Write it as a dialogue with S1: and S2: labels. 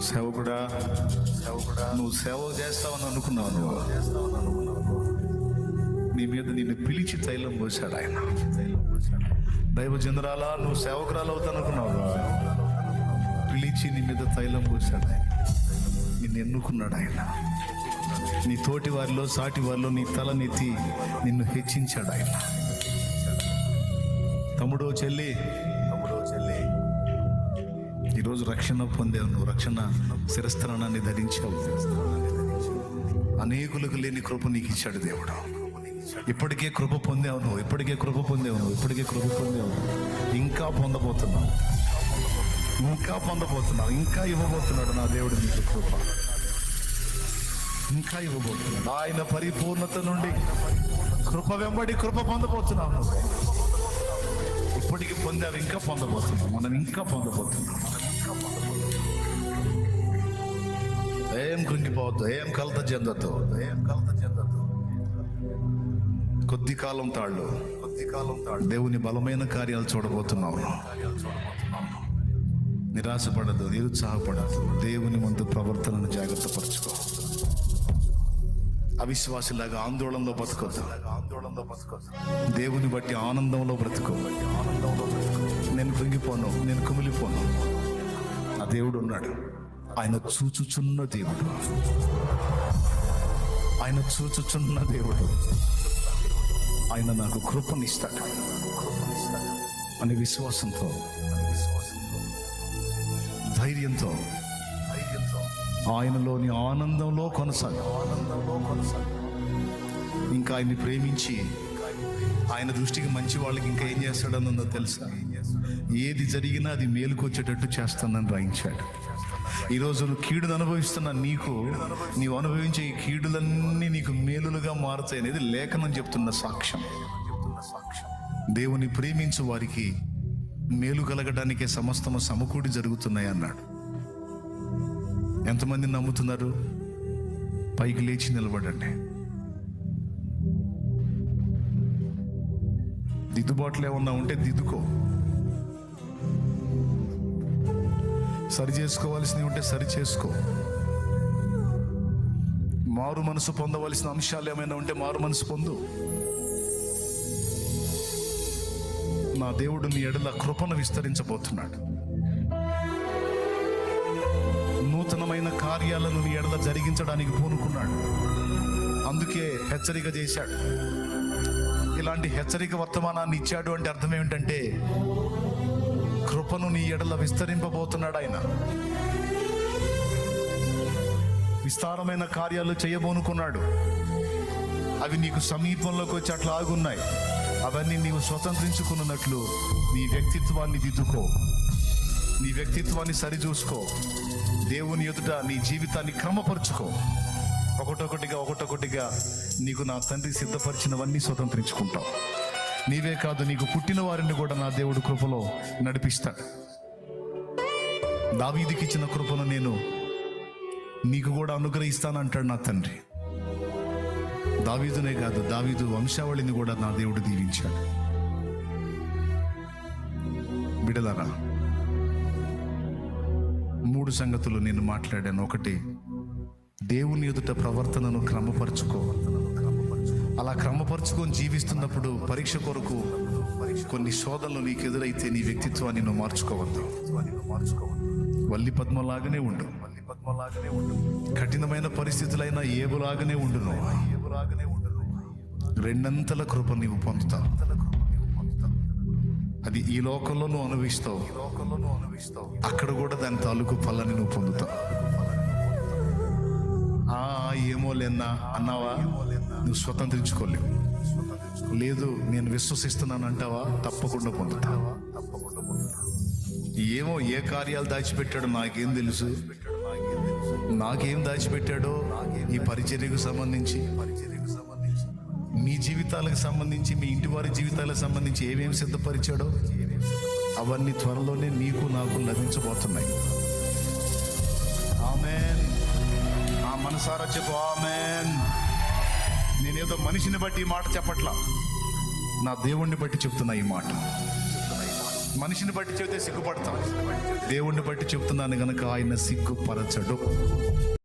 S1: సేవకుడా సేవకుడా నువ్వు సేవ చేస్తావని అనుకున్నావు నువ్వు నీ మీద నిన్ను పిలిచి తైలం పోశాడు ఆయన దైవ జనరాలా నువ్వు సేవకురాలు అవుతానుకున్నావు పిలిచి నీ మీద తైలం పోశాడు ఆయన నిన్ను ఎన్నుకున్నాడు ఆయన నీ తోటి వారిలో సాటి వారిలో నీ తలనెత్తి నిన్ను హెచ్చించాడు ఆయన. తమ్ముడో చెల్లి తమ్ముడో చెల్లి ఈరోజు రక్షణ పొందావు నువ్వు రక్షణ శిరస్థానాన్ని ధరించావు. అనేకులకు లేని కృప నీకు ఇచ్చాడు దేవుడు. ఇప్పటికే కృప పొందావు నువ్వు ఇప్పటికే కృప పొందావు నువ్వు ఇప్పటికే కృప పొందావు ఇంకా పొందబోతున్నావు. ఇంకా పొందబోతున్నావు. ఇంకా ఇవ్వబోతున్నాడు నా దేవుడు నీకు కృప. ఇంకా ఇవ్వబోతున్నాడు. ఆయన పరిపూర్ణత నుండి కృప వెంబడి కృప పొందబోతున్నావు. నువ్వు ఇప్పటికి పొందావు ఇంకా పొందబోతున్నాం మనం ఇంకా పొందబోతున్నాం. ఏం కృంగిపోవద్దు ఏం కలత చెందద్దు ఏం కలత చెందద్దు. కొద్ది కాలం తాళ్ళు కొద్ది కాలం తాళ్ళు. దేవుని బలమైన కార్యాలు చూడబోతున్నావు నిరాశపడదు నిరుత్సాహపడదు దేవుని ముందు ప్రవర్తనను జాగ్రత్త పరచుకో అవిశ్వాసులాగా ఆందోళనలో బతకొద్దు. ఆందోళనలో బతకొద్దు దేవుని బట్టి ఆనందంలో బ్రతుకు. ఆనందంలో నేను కృంగిపోను నేను కుమిలిపోను. దేవుడు ఉన్నాడు ఆయన చూచుచున్న దేవుడు. ఆయన చూచుచున్న దేవుడు. ఆయన నాకు కృపనిస్తాడు. అనే విశ్వాసంతో ధైర్యంతో ఆయనలోని ఆనందంలో కొనసాగు ఆనందంలో కొనసాగు. ఇంకా ఆయన్ని ప్రేమించి ఆయన దృష్టికి మంచి వాళ్ళకి ఇంకా ఏం చేస్తాడన్నదో తెలుసా? ఏది జరిగినా అది మేలుకొచ్చేటట్టు చేస్తానని రాయించాడు. ఈరోజు నువ్వు కీడును అనుభవిస్తున్న నీకు నీవు అనుభవించే ఈ కీడులన్నీ నీకు మేలులుగా మారుతాయి అనేది లేఖనం చెప్తున్న సాక్ష్యం. దేవుని ప్రేమించు వారికి మేలు కలగడానికే సమస్తము సమకూడి జరుగుతున్నాయి అన్నాడు. ఎంతమంది నమ్ముతున్నారు? పైకి లేచి నిలబడండి. దిద్దుబాట్లు ఏమన్నా ఉంటే దిద్దుకో. సరి చేసుకోవాల్సినవి ఉంటే సరి చేసుకో మారు మనసు పొందవలసిన అంశాలు ఏమైనా ఉంటే మారు మనసు పొందు. నా దేవుడు నీ ఎడల కృపను విస్తరించబోతున్నాడు. నూతనమైన కార్యాలను నీ ఎడల జరిగించడానికి పూనుకున్నాడు. అందుకే హెచ్చరిక చేశాడు. ఇలాంటి హెచ్చరిక వర్తమానాన్ని ఇచ్చాడు అంటే అర్థం ఏమిటంటే కృపను నీ ఎడల విస్తరింపబోతున్నాడు ఆయన. విస్తారమైన కార్యాలు చేయబోనుకున్నాడు. అవి నీకు సమీపంలోకి వచ్చి అట్లా ఆగున్నాయి. అవన్నీ నీవు స్వతంత్రించుకున్నట్లు నీ వ్యక్తిత్వాన్ని దిద్దుకో. నీ వ్యక్తిత్వాన్ని సరిచూసుకో. దేవుని ఎదుట నీ జీవితాన్ని క్రమపరుచుకో. ఒకటొకటిగా ఒకటొకటిగా నీకు నా తండ్రి సిద్ధపరిచినవన్నీ స్వతంత్రించుకుంటావు నీవే కాదు నీకు పుట్టిన వారిని కూడా నా దేవుడు కృపలో నడిపిస్తాడు. దావీదికి ఇచ్చిన కృపను నేను నీకు కూడా అనుగ్రహిస్తానంటాడు నా తండ్రి. దావీదునే కాదు దావీదు వంశావళిని కూడా నా దేవుడు దీవించాడు. బిడలరా మూడు సంగతులు నేను మాట్లాడాను. ఒకటి దేవుని ఎదుట ప్రవర్తనను క్రమపరుచుకో. అలా క్రమపరుచుకొని జీవిస్తున్నప్పుడు పరీక్ష కొరకు కొన్ని శోధనలు నీకు ఎదురైతే నీ వ్యక్తిత్వాన్ని నువ్వు మార్చుకోవద్దు. వల్లి పద్మలాగానే ఉండు. వల్లి పద్మలాగానే ఉండు కఠినమైన పరిస్థితులైనా ఏబులాగానే ఉండు నువ్వు ఏబులాగానే ఉండు రెండంతల కృప నీవు పొందుతావు. అది ఈ లోకంలో నువ్వు అనుభవిస్తావు ఈ లోకంలో నువ్వు అనుభవిస్తావు. అక్కడ కూడా దాని తాలూకు ఫలాన్ని నువ్వు పొందుతావు. ఏమో లేనా అన్నావా? నువ్వు స్వతంత్రించుకోలేవు. లేదు నేను విశ్వసిస్తున్నాను అంటావా తప్పకుండా పొందుతావా తప్పకుండా ఏమో ఏ కార్యాలు దాచిపెట్టాడో నాకేం తెలుసు. నాకేం దాచిపెట్టాడో ఈ పరిచర్యకు సంబంధించి మీ జీవితాలకు సంబంధించి మీ ఇంటి వారి జీవితాలకు సంబంధించి ఏమేమి సిద్ధపరిచాడో అవన్నీ త్వరలోనే నీకు నాకు లభించబోతున్నాయి. ఆమె ఆ మనసారా చెప్పు ఆమెన్. నేనేదో మనిషిని బట్టి ఈ మాట చెప్పట్లా? నా దేవుణ్ణి బట్టి చెప్తున్నా ఈ మాట. మనిషిని బట్టి చెబితే సిగ్గుపడతాం. దేవుణ్ణి బట్టి చెప్తున్నాను గనక ఆయన సిగ్గుపరచడు.